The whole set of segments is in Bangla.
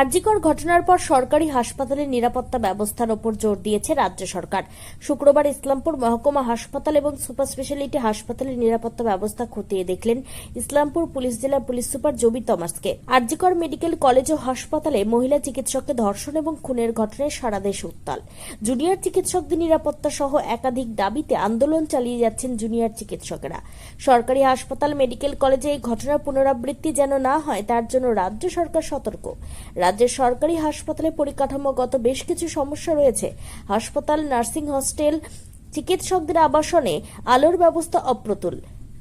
আরজিকর ঘটনার পর সরকারি হাসপাতালের নিরাপত্তা ব্যবস্থার ওপর জোর দিয়েছে রাজ্য সরকার। শুক্রবার ইসলামপুর মহকুমা হাসপাতাল এবং সুপার স্পেশালিটি হাসপাতালের নিরাপত্তা ব্যবস্থা খতিয়ে দেখলেন ইসলামপুর পুলিশ জেলার পুলিশ সুপার জবি তমাসকে। আরজিকর মেডিকেল কলেজ ও হাসপাতালে মহিলা চিকিৎসককে ধর্ষণ এবং খুনের ঘটনায় সারা দেশ উত্তাল জুনিয়র চিকিৎসকদের নিরাপত্তা সহ একাধিক দাবিতে আন্দোলন চালিয়ে যাচ্ছেন জুনিয়র চিকিৎসকেরা। সরকারি হাসপাতাল, মেডিকেল কলেজে এই ঘটনার পুনরাবৃত্তি যেন না হয়, তার জন্য রাজ্য সরকার সতর্ক। রাজ্যের সরকারি হাসপাতালে পরিকাঠামোগত বেশ কিছু সমস্যা রয়েছে। হাসপাতাল, নার্সিং হোস্টেল, চিকিৎসকদের আবাসনে আলোর ব্যবস্থা অপ্রতুল।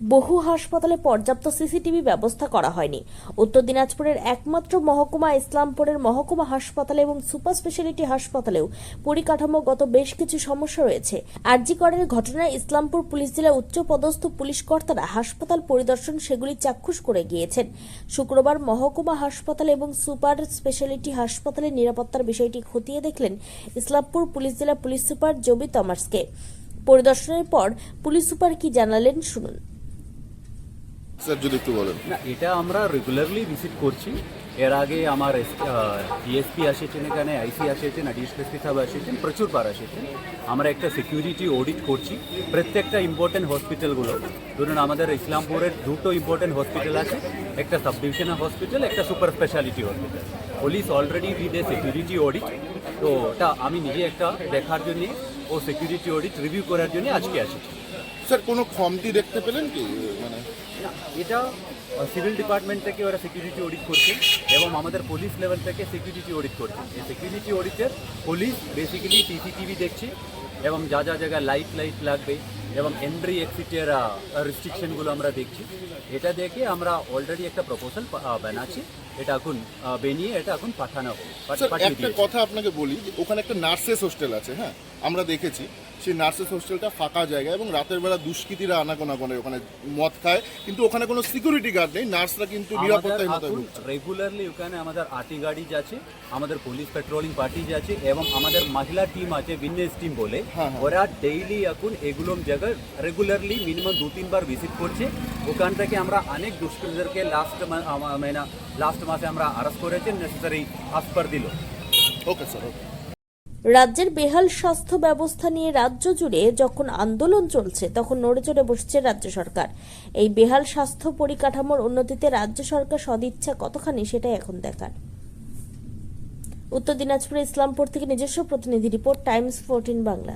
বহু হাসপাতালে পর্যাপ্ত সিসিটিভি ব্যবস্থা করা হয়নি। উত্তর দিনাজপুরের একমাত্র মহকুমা ইসলামপুরের মহকুমা হাসপাতালে এবং সুপার স্পেশালিটি হাসপাতালেও পরিকাঠামোগত বেশ কিছু সমস্যা রয়েছে। আরজিকরের ঘটনায় ইসলামপুর পুলিশ জেলা উচ্চ পদস্থ পুলিশ কর্তারা হাসপাতাল পরিদর্শন সেগুলি চাক্ষুষ করে গিয়েছেন। শুক্রবার মহকুমা হাসপাতাল এবং সুপার স্পেশালিটি হাসপাতালের নিরাপত্তার বিষয়টি খতিয়ে দেখলেন ইসলামপুর পুলিশ জেলা পুলিশ সুপার জবি তমার্সকে। পরিদর্শনের পর পুলিশ সুপার কি জানালেন শুনুন। স্যার যদি একটু বলেন। না এটা আমরা রেগুলারলি ভিজিট করছি। এর আগে আমার ডিএসপি এসেছেন এখানে আইসি এসেছেন ডিএসপি সাহেব এসেছেন প্রচুরবার এসেছেন আমরা একটা সিকিউরিটি অডিট করছি। প্রত্যেকটা ইম্পর্টেন্ট হসপিটালগুলো ধরুন আমাদের ইসলামপুরের দুটো ইম্পর্টেন্ট হসপিটাল আছে একটা সাব ডিভিশনাল হসপিটাল একটা super speciality hospital police already a security audit তো ওটা আমি নিজে একটা দেখার জন্যে ও সিকিউরিটি অডিট রিভিউ করার জন্য আজকে এসেছি স্যার কোনো খমতি দেখতে পেলেন কি? মানে এটা সিভিল ডিপার্টমেন্ট থেকে ওরা সিকিউরিটি অডিট করছে এবং আমাদের পুলিশ লেভেল থেকে সিকিউরিটি অডিট করছে। এই সিকিউরিটি অডিটের পুলিশ বেসিক্যালি সিসিটিভি দেখছে এবং যা যা জায়গায় লাইট লাইট লাগবে এবং এন্ট্রি এক্সিটের রেস্ট্রিকশনগুলো আমরা দেখছি। এটা দেখে আমরা অলরেডি একটা প্রপোজাল বানাচ্ছি। এটা এখন বানিয়ে এটা এখন পাঠানো একটা। কথা আপনাকে বলি ওখানে একটা নার্সেস হোস্টেল আছে হ্যাঁ? আমরা দেখেছি সেই নার্সেস হোস্টেলটা ফাঁকা জায়গা এবং রাতের বেলা দুষ্কৃতীরা আনাগোনা করে ওখানে মদ খায়। কিন্তু ওখানে কোনো সিকিউরিটি গার্ড নেই নার্সরা কিন্তু রেগুলারলি ওখানে আমাদের আরটি গাড়ি যাচ্ছে আমাদের পুলিশ পেট্রোলিং পার্টি যাচ্ছে এবং আমাদের মহিলা টিম আছে বিজনেস টিম বলে। হ্যাঁ, হ্যাঁ। ওরা ডেইলি এখন এগুলো জায়গায় রেগুলারলি মিনিমাম দু তিনবার ভিজিট করছে। ওখান থেকে আমরা অনেক দুষ্কৃতীদেরকে লাস্ট মাইনা লাস্ট মাসে আমরা আরেস্ট করেছি নেসেসারি আসপার দিল। ওকে স্যার ওকে রাজ্যের বেহাল স্বাস্থ্য ব্যবস্থা নিয়ে রাজ্য জুড়ে যখন আন্দোলন চলছে তখন নড়ে চড়ে বসছে রাজ্য সরকার। এই বেহাল স্বাস্থ্য পরিকাঠামোর উন্নতিতে রাজ্য সরকার সদিচ্ছা কতখানি সেটাই এখন দেখার। উত্তর দিনাজপুর ইসলামপুর থেকে নিজস্ব প্রতিনিধি রিপোর্ট টাইমস ফোরটিন বাংলা।